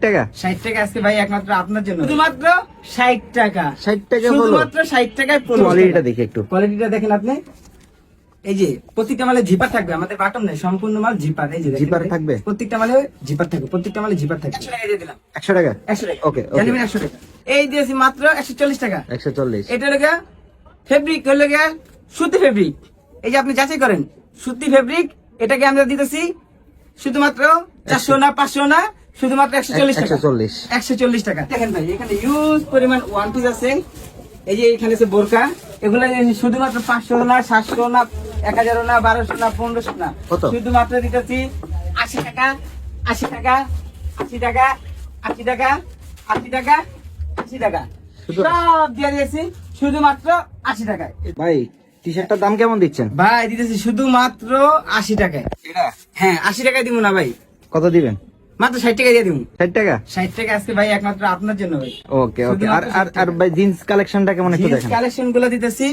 টাকা? ষাট টাকা আজকে ভাই একমাত্র আপনার জন্য। শুধুমাত্র ষাট টাকা। 60 টাকা শুধুমাত্র টাকায় কোয়ালিটিটা দেখি একটু। কোয়ালিটিটা দেখেন আপনি। এই যে প্রত্যেকটা মালে জিপার থাকবে আমাদের বাটন নেই সম্পূর্ণ মাল জিপার এই যে জিপার থাকবে? প্রত্যেকটা মালে জিপার থাকবে প্রত্যেকটা মালে জিপার থাকবে। টাকা দিয়ে দিলাম। একশো টাকা? একশো টাকা। এই দিয়েছি মাত্র একশো চল্লিশ টাকা। একশো চল্লিশ। এটা হলো গিয়া ফেব্রিক হলো গিয়া সুতি ফেব্রিক এই যে আপনি যাচাই করেন সুতি ফেব্রিক এটাকে আমরা দিতেছি শুধুমাত্র চারশো না পাঁচশো না শুধুমাত্র একশো চল্লিশ টাকা। 140 একশো চল্লিশ টাকা। দেখেন ভাই এখানে ইউজ পরিমাণ ওয়ান পিস আছে। এই যে এখানে আছে বোরকা। এগুলো শুধুমাত্র পাঁচশো না সাতশো না এক না বারোশো না পনেরোশো না? শুধুমাত্র দিতেছি আশি টাকা আশি টাকা আশি টাকা আশি টাকা আশি টাকা আশি টাকা। শুধু- সব দিয়ে দিয়েছি শুধুমাত্র আশি টাকায়। ভাই টি শার্টটার দাম কেমন দিচ্ছেন? ভাই দিতেছি শুধুমাত্র আশি টাকায়। এটা? হ্যাঁ আশি টাকায় দিব না ভাই। কত দিবেন? মাত্র ষাট টাকা দিয়ে দিব ষাট টাকা? ষাট টাকা আজকে ভাই একমাত্র আপনার জন্য ভাই। ওকে ওকে আর আর আর ভাই জিন্স কালেকশনটা কেমন একটু দেখেন। দিতেছি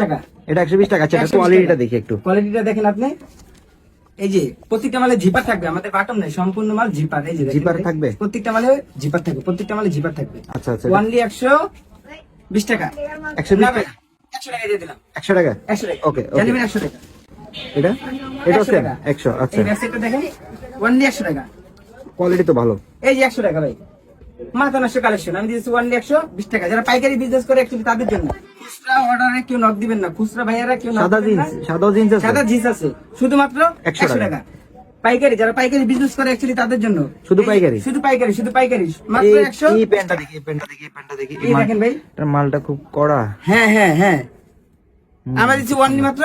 টাকা। এটা একশো বিশ টাকা আচ্ছা কোয়ালিটিটা দেখি একটু। কোয়ালিটিটা দেখেন আপনি। এই যে প্রত্যেকটা মালে জিপার থাকবে আমাদের নেই সম্পূর্ণ মাল জিপার এই যে জিপার থাকবে? প্রত্যেকটা মালে জিপার থাকবে প্রত্যেকটা মালে জিপার থাকবে। আচ্ছা আচ্ছা একশো বিশ টাকা। একশো না বিশ ভাই টাকা একশো টাকা দিয়ে দিলাম। একশো টাকা? একশো টাকা। ওকে ওকে টাকা। এটা? এটা 100 একশো আচ্ছা। এই দেখেন। ওনলি একশো টাকা কোয়ালিটি তো ভালো। এই যে একশো টাকা ভাই। মাথা নষ্ট কালেকশন আমি দিয়েছি ওয়ানলি একশো বিশ টাকা। যারা পাইকারি বিজনেস করে অ্যাকচুয়ালি তাদের জন্য। খুচরা অর্ডারে কেউ নক দিবেন না। খুচরা ভাইয়ারা কেউ সাদা জিন্স সাদা জিন্স সাদা জিন্স আছে। শুধুমাত্র একশো টাকা। পাইকারি যারা পাইকারি বিজনেস করে অ্যাকচুয়ালি তাদের জন্য। শুধু পাইকারি? শুধু পাইকারি শুধু পাইকারি। মাত্র এই একশো এই প্যান্টটা দেখি প্যান্টটা দেখি প্যান্টটা দেখি। এই দেখেন ভাই। এটার মালটা খুব কড়া। হ্যাঁ হ্যাঁ হ্যাঁ। আমরা দিচ্ছি ওয়ানলি মাত্র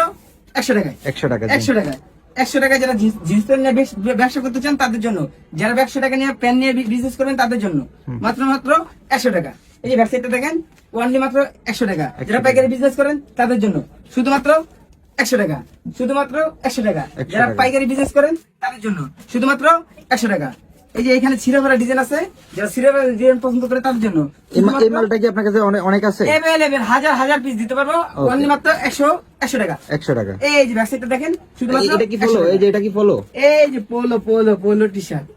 একশো টাকায়। একশো টাকা একশো টাকা একশো টাকা যারা জিন্স- প্যান্ট নিয়ে ব্যবসা করতে চান তাদের জন্য। যারা একশো টাকা নিয়ে প্যান্ট নিয়ে বিজনেস করেন তাদের জন্য। মাত্র মাত্র একশো টাকা। এই যে ব্যবসায়ীটা দেখেন ওয়ানলি মাত্র একশো টাকা। যারা পাইকারি বিজনেস করেন তাদের জন্য। শুধুমাত্র একশো টাকা। শুধুমাত্র একশো টাকা। যারা পাইকারি বিজনেস করেন তাদের জন্য। শুধুমাত্র একশো টাকা। এই যে এখানে ছিঁড়ে ডিজাইন আছে যারা ছিঁড়ে ডিজাইন পছন্দ করে তাদের জন্য। এই মালটা কি আপনার কাছে অনেক অনেক আছে? Available, হাজার হাজার পিস দিতে পারব অনলি মাত্র একশো একশো টাকা। একশো টাকা। এই যে ব্যাকসাইডটা দেখেন শুধুমাত্র এটা কি 100 ফলো এই যে এটা কি ফলো এই যে polo polo polo T shirt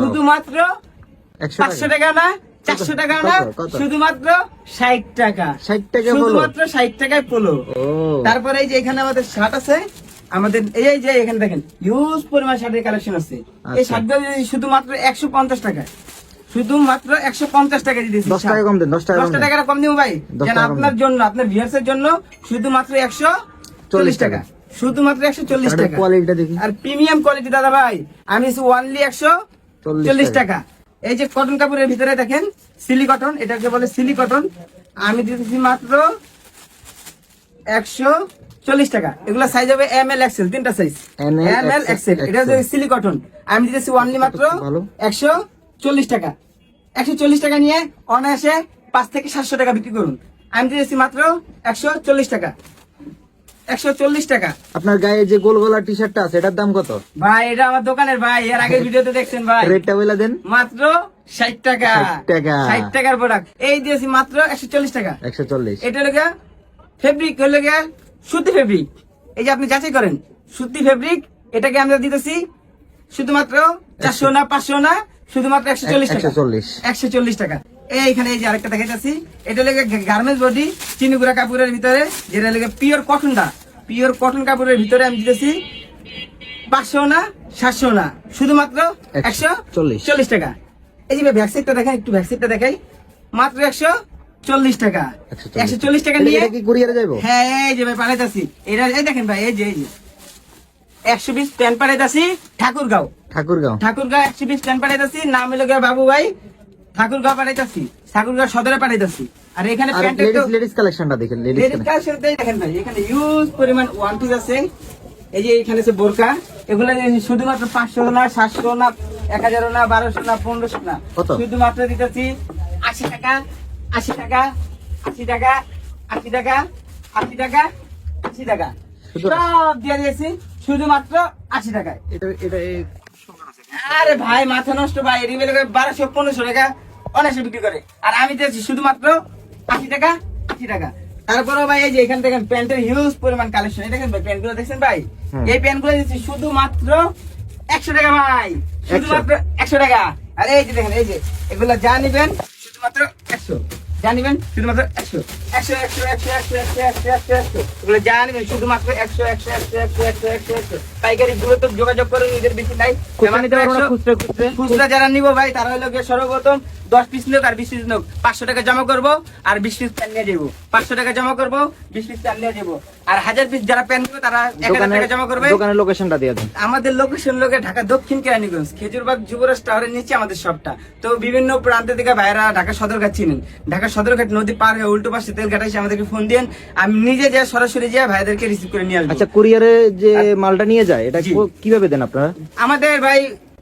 শুধুমাত্র একশো পাঁচশো টাকা টাকা না চারশো টাকা না? শুধুমাত্র ষাট টাকা। 60 টাকা শুধুমাত্র ষাট টাকায় পোলো তারপরে এই যে এখানে আমাদের শার্ট আছে আমাদের এই যে এখানে দেখেন হিউজ পরিমাণ শার্টের কালেকশন আছে। এই আচ্ছা। শার্টগুলো যদি শুধুমাত্র একশো পঞ্চাশ টাকা শুধুমাত্র একশো পঞ্চাশ টাকা দশ টাকা কম দেন দশ টাকা দশ টাকা কম দিব ভাই। যেন আপনার জন্য আপনার ভিউয়ার্সের জন্য শুধুমাত্র একশো চল্লিশ টাকা। শুধুমাত্র একশো চল্লিশ টাকা। কোয়ালিটিটা দেখি। আর প্রিমিয়াম কোয়ালিটি দাদা ভাই আমি ওয়ানলি একশো চল্লিশ টাকা। টাকা। এই যে কটন কাপড়ের ভিতরে দেখেন সিলি কটন এটাকে বলে সিলি কটন আমি দিতেছি মাত্র একশো চল্লিশ টাকা। এগুলো সাইজ হবে এম এল এক্সেল তিনটা সাইজ এম এল এক্সেল এটা XL সিলি কটন আমি দিতেছি ওয়ানলি মাত্র একশো চল্লিশ টাকা। একশো চল্লিশ টাকা নিয়ে অনায়াসে পাঁচ থেকে সাতশো টাকা বিক্রি করুন। আমি দিতেছি মাত্র একশো চল্লিশ টাকা। একশো চল্লিশ টাকা। আপনার গায়ে যে গোল গলা টি শার্টটা আছে এটার দাম কত? ভাই এটা আমার দোকানের ভাই। এর আগে ভিডিওতে দেখছেন ভাই। রেটটা বলে দেন। মাত্র ষাট টাকা। টাকা। ষাট টাকার প্রোডাক্ট এই দিয়েছি মাত্র একশো চল্লিশ টাকা। একশো চল্লিশ। এটা গিয়া ফেব্রিক হলো গিয়া সুতি ফেব্রিক এই যে আপনি যাচাই করেন সুতি ফেব্রিক এটাকে আমরা দিতেছি শুধুমাত্র চারশো না পাঁচশো না শুধুমাত্র একশো চল্লিশ টাকা। 140 একশো চল্লিশ টাকা। এইখানে এই যে আরেকটা দেখাইতেছি এটা লেগে গার্মেন্টস বডি চিনিগুড়া কাপড়ের ভিতরে যেটা লেগে পিওর কটনটা পিওর কটন কাপড়ের ভিতরে আমি দিতেছি পাঁচশো না সাতশো না শুধুমাত্র একশো 140 চল্লিশ। টাকা। এই যে ভ্যাকসিনটা দেখাই একটু ভ্যাকসিনটা দেখাই। মাত্র একশো চল্লিশ টাকা। একশো চল্লিশ টাকা নিয়ে কি কুরিয়ারে যাব হ্যাঁ এই যে ভাই পাঠাইতাছি এটা এই দেখেন ভাই এই যে এই যে। একশো বিশ প্যান্ট পাঠাইতাছি ঠাকুরগাঁও। ঠাকুরগাঁও। ঠাকুরগাঁও একশো বিশ প্যান্ট পাঠাইতাছি নাম হলো গিয়ে বাবু ভাই। ঠাকুরগাঁও পাঠাইতাছি ঠাকুরগাঁও সদরে পাঠাইতাছি আর এখানে লেডিস লেডিস কালেকশনটা দেখেন লেডিস কালেকশন দেখেন ভাই এখানে ইউজ পরিমাণ ওয়ান পিস আছে। এই যে এখানে আছে বোরকা। এগুলো শুধুমাত্র পাঁচশো না সাতশো না এক হাজার না বারোশো না পনেরোশো না? শুধুমাত্র দিতেছি আশি টাকা। আশি টাকা আশি টাকা আশি টাকা আশি টাকা আশি টাকা। সব দিয়ে দিয়েছি শুধুমাত্র আশি টাকায়। এটা এটা আরে ভাই মাথা নষ্ট ভাই রিমেল বারোশো পনেরোশো টাকা অনেকশো বিক্রি করে। আর আমি দিয়েছি শুধুমাত্র আশি টাকা আশি টাকা। তারপরে ভাই এই যে এখান থেকে প্যান্টের হিউজ পরিমাণ কালেকশন এই দেখেন ভাই প্যান্টগুলো দেখছেন ভাই? এই প্যান্টগুলো দিচ্ছি শুধুমাত্র একশো টাকা ভাই। শুধুমাত্র একশো টাকা। আর এই যে দেখেন এই যে এগুলা যা নিবেন শুধুমাত্র একশো। যা নিবেন শুধুমাত্র একশো একশো একশো একশো একশো একশো একশো একশো একশো এগুলো যা নিবেন শুধুমাত্র একশো একশো একশো একশো একশো একশো একশো পাইকারি গুলো তো যোগাযোগ করে নিজের বেশি নাই। খুচরা যারা নিবো ভাই তারা হলো গিয়ে সর্বপ্রথম দশ পিস নোক আর বিশ পিস নোক পাঁচশো টাকা জমা করব আর বিশ পিস প্যান নিয়ে যাব পাঁচশো টাকা জমা করব বিশ পিস প্যান নিয়ে যাব আর হাজার পিস যারা প্যান নিবো তারা এক হাজার টাকা জমা করবে। দোকানের লোকেশনটা দিয়ে দেন। আমাদের লোকেশন লোকে ঢাকা দক্ষিণ কেরানীগঞ্জ খেজুরবাগ যুবরাজ টাওয়ারের নিচে আমাদের শপটা তো বিভিন্ন প্রান্ত থেকে ভাইরা ঢাকা সদরঘাট চিনেন। ঢাকা সদরঘাট নদী পার হয়ে উল্টো পাশে তেলঘাট এসে আমাদেরকে ফোন দিন আমি নিজে যা সরাসরি যা ভাইদেরকে রিসিভ করে নিয়ে আসব। আচ্ছা কুরিয়ারে যে মালটা নিয়ে যায় এটা কীভাবে দেন আপনারা? আমাদের ভাই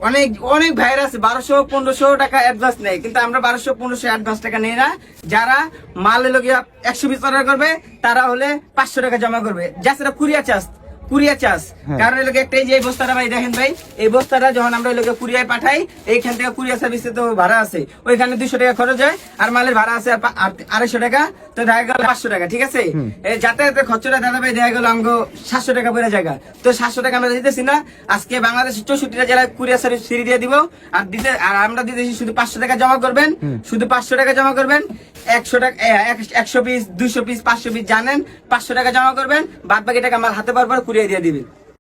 অনেক অনেক ভাইরা আছে বারোশো পনেরোশো টাকা অ্যাডভান্স নেয় কিন্তু আমরা বারোশো পনেরোশো অ্যাডভান্স টাকা নেই না। যারা মাল গিয়া একশো পিস অর্ডার করবে তারা হলে পাঁচশো টাকা জমা করবে। যা সেটা কুরিয়া চার্জ কুরিয়া চার্জ। হ্যাঁ। কারণ এলাকা একটা এই যে বস্তাটা ভাই দেখেন ভাই এই বস্তাটা যখন আমরা কুরিয়ায় পাঠাই এইখান থেকে কুরিয়া সার্ভিসে তো ভাড়া আছে। ওইখানে দুইশো টাকা খরচ হয় আর মালের ভাড়া আছে আড়াইশো টাকা তো দেখা গেল পাঁচশো টাকা ঠিক আছে? খরচটা দাদা ভাই দেখা গেল সাতশো টাকা পড়ে জায়গা। তো সাতশো টাকা আমরা দিতেছি না আজকে বাংলাদেশের চৌষট্টিটা জেলায় কুরিয়ার সার্ভিস ফ্রি দিয়ে দিব আর দিতে আর আমরা দিতেছি শুধু পাঁচশো টাকা জমা করবেন শুধু পাঁচশো টাকা জমা করবেন একশো টাকা এ, একশো পিস দুশো পিস পাঁচশো পিস জানেন পাঁচশো টাকা জমা করবেন বাদ বাকি টাকা আমার হাতে পারবার কুরিয়ে দিয়ে দিবেন